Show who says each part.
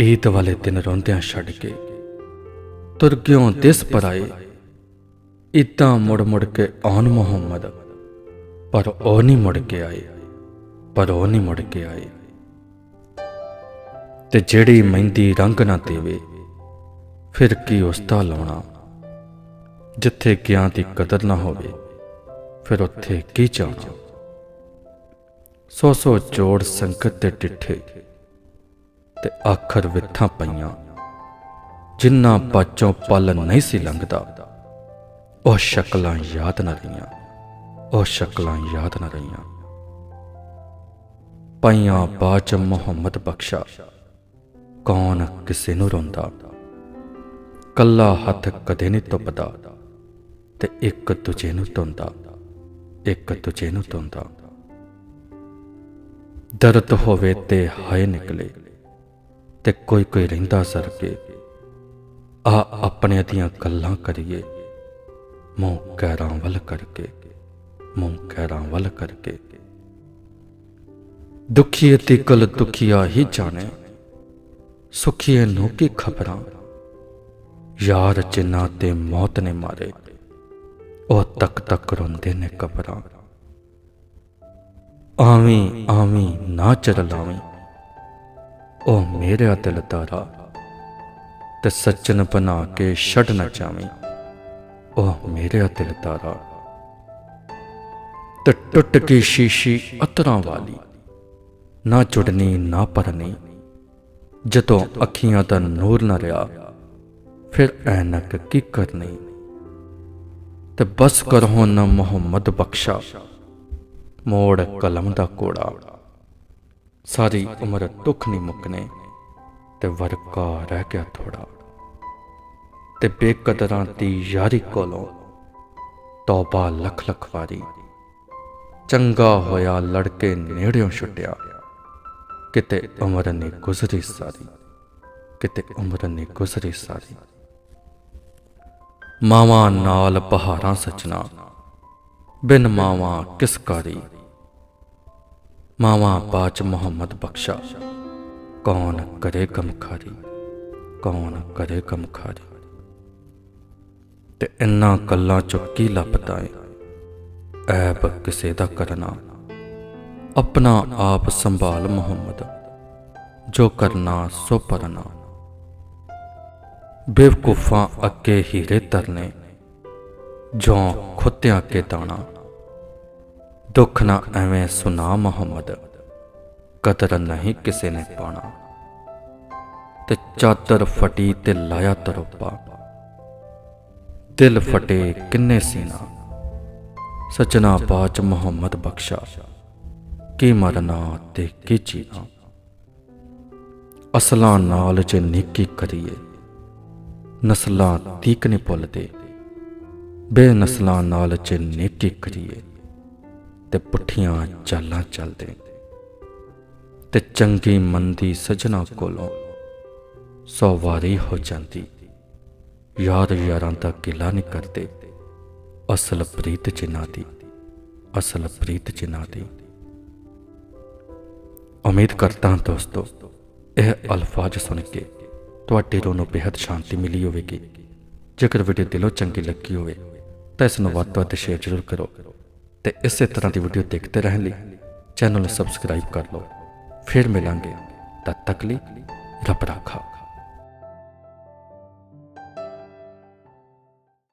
Speaker 1: ਈਦ ਵਾਲੇ ਦਿਨ ਰੋਂਦਿਆਂ ਛੱਡ ਕੇ ਤੁਰ ਗਿਓ ਦਿਸ ਪਰਾਏ। ਇਦਾਂ ਮੁੜ ਮੁੜ ਕੇ ਆਉਣ ਮੁਹੰਮਦ, ਪਰ ਉਹ ਨਹੀਂ ਮੁੜ ਕੇ ਆਏ, ਪਰ ਉਹ ਨਹੀਂ ਮੁੜ ਕੇ ਆਏ। ਤੇ ਜਿਹੜੀ ਮਹਿੰਦੀ ਰੰਗ ਨਾ ਦੇਵੇ, ਫਿਰ ਕੀ ਉਸ ਦਾ ਲਾਉਣਾ? ਜਿੱਥੇ ਗਿਆਨ ਦੀ ਕਦਰ ਨਾ ਹੋਵੇ, ਫਿਰ ਉੱਥੇ ਕੀ ਚਾਹਣਾ ਸੋ ਸੋ ਜੋੜ ਸੰਕਟ ਤੇ ਡਿੱਠੇ ਤੇ ਆਖਰ ਵਿਥਾਂ ਪਈਆਂ। ਜਿੰਨਾ ਬਾਚੋਂ ਪਲ ਨਹੀਂ ਸੀ ਲੰਘਦਾ, ਉਹ ਸ਼ਕਲਾਂ ਯਾਦ ਨਾ ਰਹੀਆਂ, ਉਹ ਸ਼ਕਲਾਂ ਯਾਦ ਨਾ ਰਹੀਆਂ। ਪਈਆਂ ਬਾਚ ਮੁਹੰਮਦ ਬਖਸ਼ਾ, ਕੌਣ ਕਿਸੇ ਨੂੰ ਰੋਂਦਾ? ਕੱਲਾ ਹੱਥ ਕਦੇ ਨਹੀਂ ਤੁੱਪਦਾ ਤੇ ਇੱਕ ਦੂਜੇ ਨੂੰ ਧੁੰਦਾ, ਇੱਕ ਦੂਜੇ ਨੂੰ ਧੁੰਦਾ। ਦਰਦ ਹੋਵੇ ਤੇ ਹਾਏ ਨਿਕਲੇ। ਤੇ ਕੋਈ ਕੋਈ ਰਹਿੰਦਾ ਸਰ ਕੇ। ਆ ਆਪਣੇ ਦੀਆਂ ਗੱਲਾਂ ਕਰੀਏ। ਮੂੰਹ ਕਹਿਰਾਂ ਵੱਲ ਕਰਕੇ, ਮੂੰਹ ਕਹਿਰਾਂ ਵੱਲ ਕਰਕੇ। ਦੁਖੀ ਅਤੇ ਕਲ ਦੁਖੀਆ ਹੀ ਜਾਣੇ। ਸੁਖੀਏ ਨੂੰ ਕੀ ਖਬਰਾਂ? ਯਾਰ ਜਿਨ੍ਹਾਂ ਤੇ ਮੌਤ ਨੇ ਮਾਰੇ, ਉਹ ਤੱਕ ਤੱਕ ਰੋਂਦੇ ਨੇ ਕਬਰਾਂ। ਆਵੀਂ ਆਵੀਂ ਨਾ ਚਰਲਾਵੀਂ ਉਹ ਮੇਰਾ ਦਿਲ ਤਾਰਾ ਤੇ ਸੱਜਣ ਬਣਾ ਕੇ ਛੱਡ ਨਾ ਜਾਵੀਂ। ਉਹ ਮੇਰਾ ਦਿਲ ਤਾਰਾ ਤੇ ਟੁੱਟ ਕੇ ਸ਼ੀਸ਼ੀ ਅਤਰਾਂ ਵਾਲੀ। ਨਾ ਜੁੜਨੀ, ਨਾ ਪਰਨੀ। ਜਦੋਂ ਅੱਖੀਆਂ ਦਾ ਨੂਰ ਨਾ ਰਿਹਾ ਫਿਰ ਐਨਕ ਕੀ ਕਰਨੀ? ਤੇ ਬਸ ਕਰੋ ਨਾ ਮੁਹੰਮਦ ਬਖਸ਼ਾ, ਮੋੜ ਕਲਮ ਦਾ ਕੋੜਾ। ਸਾਰੀ ਉਮਰ ਦੁੱਖ ਨਹੀਂ ਮੁੱਕਨੇ ਤੇ ਵਰਕਾ ਰਹਿ ਗਿਆ ਥੋੜਾ ਤੇ ਬੇਕਦਰਾਂ ਦੀ ਯਾਰੀ ਕੋਲੋਂ ਤੌਬਾ ਲੱਖ ਲੱਖ ਵਾਰੀ। ਚੰਗਾ ਹੋਇਆ ਲੜਕੇ ਨੇੜਿਓਂ ਛੁੱਟਿਆ। ਕਿਤੇ ਉਮਰ ਨੇ ਗੁਜ਼ਰੀ ਸਾਰੀ, ਕਿਤੇ ਉਮਰ ਨੇ ਗੁਜ਼ਰੀ ਸਾਰੀ। ਮਾਵਾਂ ਨਾਲ ਪਹਾੜਾਂ ਸਚਣਾ ਬਿਨ ਮਾਵਾਂ ਕਿਸ ਕਾਰੀ ਮਾਵਾਂ ਬਾਚ ਮੁਹੰਮਦ ਬਖਸ਼ਾ। ਕੌਣ ਕਰੇ ਗਮਖਾਰੀ ਕੌਣ ਕਰੇ ਗਮਖਾਰੀ ਤੇ ਇੰਨਾ ਗੱਲਾਂ ਚੋਂ ਕੀ ਲੱਭਦਾ ਏ? ਐਬ ਕਿਸੇ ਦਾ ਕਰਨਾ। ਆਪਣਾ ਆਪ ਸੰਭਾਲ ਮੁਹੰਮਦ, ਜੋ ਕਰਨਾ ਸੋ ਪਰਨਾ। ਬੇਵਕੂਫਾਂ ਅੱਗੇ ਹੀਰੇ ਤਰਨੇ ਜੋ ਖੁੱਤਿਆਂ ਕੇ ਦਾਣਾ ਦੁੱਖ ਨਾ ਐਵੇਂ ਸੁਨਾ ਮੁਹੰਮਦ। ਕਦਰ ਨਹੀਂ ਕਿਸੇ ਨੇ ਪਾਣਾ ਤੇ ਚਾਦਰ ਫਟੀ ਤੇ ਲਾਇਆ ਤਰੋਪਾ। ਦਿਲ ਫਟੇ ਕਿੰਨੇ ਸੀਨਾ। ਸਚਨਾ ਬਾਚ ਮੁਹੰਮਦ ਬਖਸ਼ਾ। ਕੀ ਮਰਨਾ ਤੇ ਕੀ ਜੀਣਾ। ਅਸਲਾਂ ਨਾਲ ਜੇ ਨੇਕੀ ਕਰੀਏ। ਨਸਲਾਂ ਤੀਕ ਨਹੀਂ ਭੁੱਲਦੇ। ਬੇਨਸਲਾਂ ਨਾਲ ਜੇ ਨੇਕੀ ਕਰੀਏ। ਤੇ ਪੁੱਠੀਆਂ ਚਾਲਾਂ ਚੱਲਦੇ। ਤੇ ਚੰਗੀ ਮੰਦੀ ਸਜਣਾ ਕੋਲੋਂ ਸੌ ਵਾਰੀ ਹੋ ਜਾਂਦੀ। ਯਾਰ ਯਾਰਾਂ ਦਾ ਕਿਲਾ ਨਹੀਂ ਕਰਦੇ। ਅਸਲ ਪ੍ਰੀਤ ਜਿਨ੍ਹਾਂ ਦੀ, ਅਸਲ ਪ੍ਰੀਤ ਜਿਨ੍ਹਾਂ ਦੀ। ਉਮੀਦ ਕਰਦਾ ਹਾਂ ਦੋਸਤੋ, ਇਹ ਅਲਫਾਜ਼ ਸੁਣ ਕੇ ਤੁਹਾਡੇ ਰੂਹ ਨੂੰ ਬੇहद ਸ਼ਾਂਤੀ ਮਿਲੀ ਹੋਵੇਗੀ। ਜੇਕਰ ਵੀਡੀਓ ਦਿਲੋਂ ਚੰਗੀ ਲੱਗੀ ਹੋਵੇ, ਤਾਂ ਇਸ ਨੂੰ ਵੱਧ ਤੋਂ ਵੱਧ ਸ਼ੇਅਰ ਜ਼ਰੂਰ ਕਰੋ। ਤੇ ਇਸੇ ਤਰ੍ਹਾਂ ਦੀ ਵੀਡੀਓ ਦੇਖਦੇ ਰਹਿਣ ਲਈ ਚੈਨਲ ਨੂੰ ਸਬਸਕ੍ਰਾਈਬ ਕਰ ਲਓ। ਫਿਰ ਮਿਲਾਂਗੇ ਤਦ ਤੱਕ ਲਈ ਰੱਬ ਰਾਖਾ।